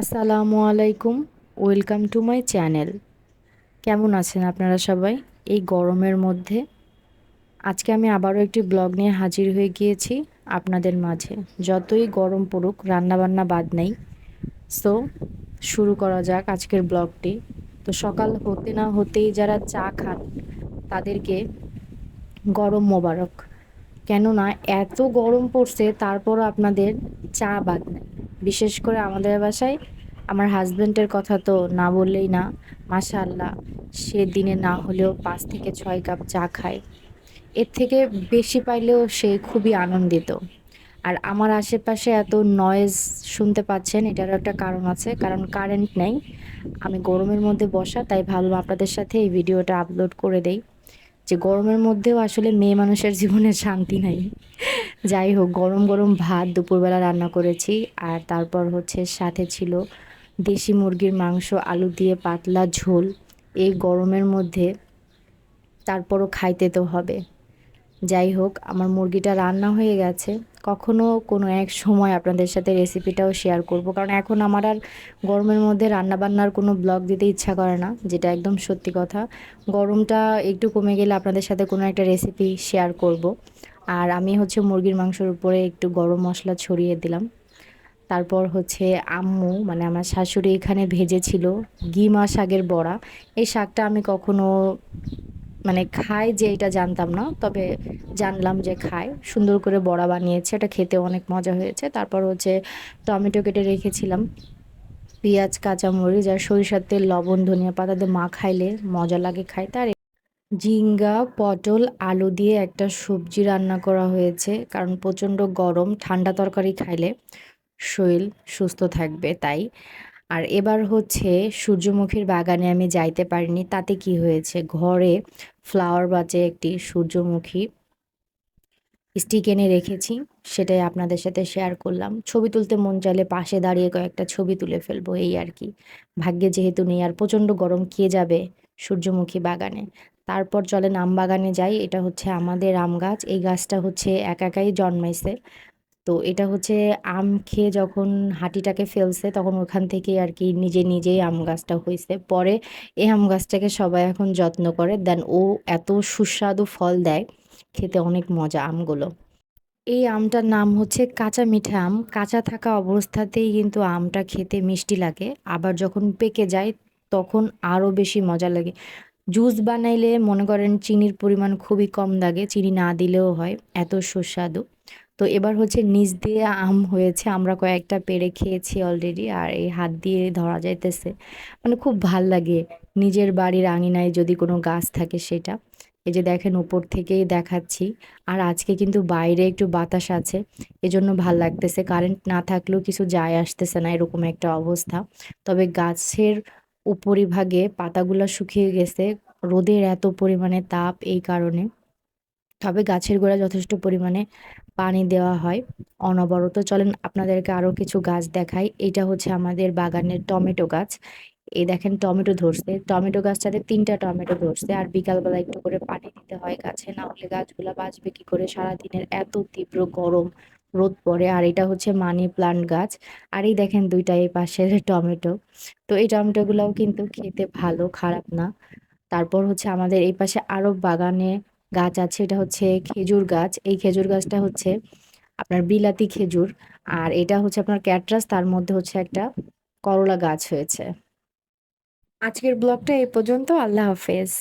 আসসালামু আলাইকুম, welcome to my channel. কেমন আছেন আপনারা সবাই? এই গরমের মধ্যে আজকে আমি আবারও একটি ব্লগ নিয়ে হাজির হয়ে গিয়েছি আপনাদের মাঝে। যতই গরম পড়ুক, রান্নাবান্না বাদ নেই। সো শুরু করা যাক আজকের ব্লগটি। তো সকাল হতে না হতেই যারা চা খান, তাদেরকে গরম মোবারক। কেননা, এত গরম পড়ছে তারপর আপনাদের চা বাদ নেই। বিশেষ করে আমাদের বাসায় আমার হাজব্যান্ডের কথা তো না বললেই না। মাশাআল্লাহ, সে দিনে না হলেও পাঁচ থেকে ছয় কাপ চা খায়। এর থেকে বেশি পাইলেও সে খুবই আনন্দিত। আর আমার আশেপাশে এত নয়েজ শুনতে পাচ্ছেন, এটারও একটা কারণ আছে, কারণ কারেন্ট নেই। আমি গরমের মধ্যে বসা, তাই ভাবলাম আপনাদের সাথে এই ভিডিওটা আপলোড করে দেই। যে গরমের মধ্যেও আসলে মেয়ে মানুষের জীবনে শান্তি নাই। যাই হোক, গরম গরম ভাত দুপুরবেলা রান্না করেছি আর তারপর হচ্ছে সাথে ছিল দেশি মুরগির মাংস, আলু দিয়ে পাতলা ঝোল। এই গরমের মধ্যে তারপরও খাইতে তো হবে। যাই হোক, আমার মুরগিটা রান্না হয়ে গেছে। কখনো কোনো এক সময় আপনাদের সাথে রেসিপিটাও শেয়ার করব। কারণ এখন আমার আর গরমের মধ্যে রান্না বান্নার কোনো ব্লগ দিতে ইচ্ছা করে না, যেটা একদম সত্যি কথা। গরমটা একটু কমে গেলে আপনাদের সাথে কোনো একটা রেসিপি শেয়ার করব। আর আমি হচ্ছে মুরগির মাংসের উপরে একটু গরম মশলা ছড়িয়ে দিলাম। তারপর হচ্ছে আম্মু মানে আমার শাশুড়ি এখানে ভেজেছিল গিমা শাকের বড়া। এই শাকটা আমি কখনো মানে খায় যে এটা জানতাম না, তবে জানলাম যে খায়। সুন্দর করে বড়া বানিয়েছে, এটা খেতে অনেক মজা হয়েছে। তারপর হচ্ছে টমেটো কেটে রেখেছিলাম, পেঁয়াজ, কাঁচামরিচ আর সরিষার তেল, লবণ, ধনিয়া পাতা দিয়ে মা খাইলে মজা লাগে খাইতে তার ঝিঙ্গা, পটল, আলু দিয়ে একটা সবজি রান্না করা হয়েছে, কারণ প্রচণ্ড গরম, ঠান্ডা তরকারি খাইলে শরীর সুস্থ থাকবে, তাই আর এবার হচ্ছে সূর্যমুখীর বাগানে আমি যাইতে পারিনি। তাতে কি হয়েছে? ঘরে ফ্লাওয়ার বাজে একটি সূর্যমুখী স্টিক এনে রেখেছি। সেটাই আপনাদের সাথে শেয়ার করলাম। ছবি তুলতে মন চাইলে পাশে দাঁড়িয়ে কয়েকটা ছবি তুলে ফেলব, এই আর কি। ভাগ্যে যেহেতু নেই, আর প্রচণ্ড গরম, কে যাবে সূর্যমুখী বাগানে? তারপর চলেন আম বাগানে যাই, এটা হচ্ছে আমাদের আম গাছ। এই গাছটা হচ্ছে একা একাই জন্মাইছে। তো এটা হচ্ছে আম খেয়ে যখন হাঁটিটাকে ফেলছে তখন ওখান থেকে আর কি নিজে নিজেই আম গাছটা হয়েছে পরে এই আম গাছটাকে সবাই এখন যত্ন করে। দেন ও এত সুস্বাদু ফল দেয়, খেতে অনেক মজা আমগুলো। এই আমটার নাম হচ্ছে কাঁচা মিঠা আম। কাঁচা থাকা অবস্থাতেই কিন্তু আমটা খেতে মিষ্টি লাগে। আবার যখন পেকে যায় তখন আরও বেশি মজা লাগে। জুস বানাইলে মনে করেন চিনির পরিমাণ খুবই কম লাগে, চিনি না দিলেও হয়, এত সুস্বাদু। তো এবার হচ্ছে নিচ দিয়ে আম হয়েছে, আমরা কয়েকটা পেরে খেয়েছি অলরেডি আর এই হাত দিয়ে ধরা যাইতেছে। মানে খুব ভালো লাগে, নিজের বাড়ির আঙিনায় যদি কোনো গাছ থাকে সেটা। এই যে দেখেন উপর থেকেই দেখাচ্ছি, আর আজকে কিন্তু বাইরে একটু বাতাস আছে, এজন্য ভালো লাগতেছে। কারেন্ট না থাকলেও কিছু যায় আসতেছে না, এরকম একটা অবস্থা। তবে গাছের উপরিভাগে পাতাগুলো শুকিয়ে গেছে, রোদের এত পরিমাণে তাপ এই কারণে। তবে গাছের গোড়া যথেষ্ট পরিমাণে পানি দেওয়া হয়। অনবরত চলেন, আপনাদেরকে আরও কিছু গাছ দেখাই। এটা হচ্ছে আমাদের বাগানের টমেটো গাছ। এই দেখেন, টমেটো ধরছে। টমেটো গাছটাতে তিনটা টমেটো ধরছে আর বিকালবেলা একটু করে পানি দিতে হয় গাছে। না হলে গাছগুলো বাঁচবে কি করে? সারাদিনের এত তীব্র গরম রোদ পড়ে। আর এটা হচ্ছে মানি প্লান্ট গাছ। আর এই দেখেন দুইটা এই পাশের টমেটো। তো এই টমেটোগুলোও কিন্তু খেতে ভালো, খারাপ না। তারপর হচ্ছে আমাদের এই পাশে আরও বাগানে গাছ আছে, এটা হচ্ছে খেজুর গাছ। এই খেজুর গাছটা হচ্ছে আপনার বিলাতি খেজুর। আর এটা হচ্ছে আপনার ক্যাটরাস, তার মধ্যে হচ্ছে একটা করলা গাছ হয়েছে। আজকের ব্লগটা এই পর্যন্ত। আল্লাহ হাফেজ।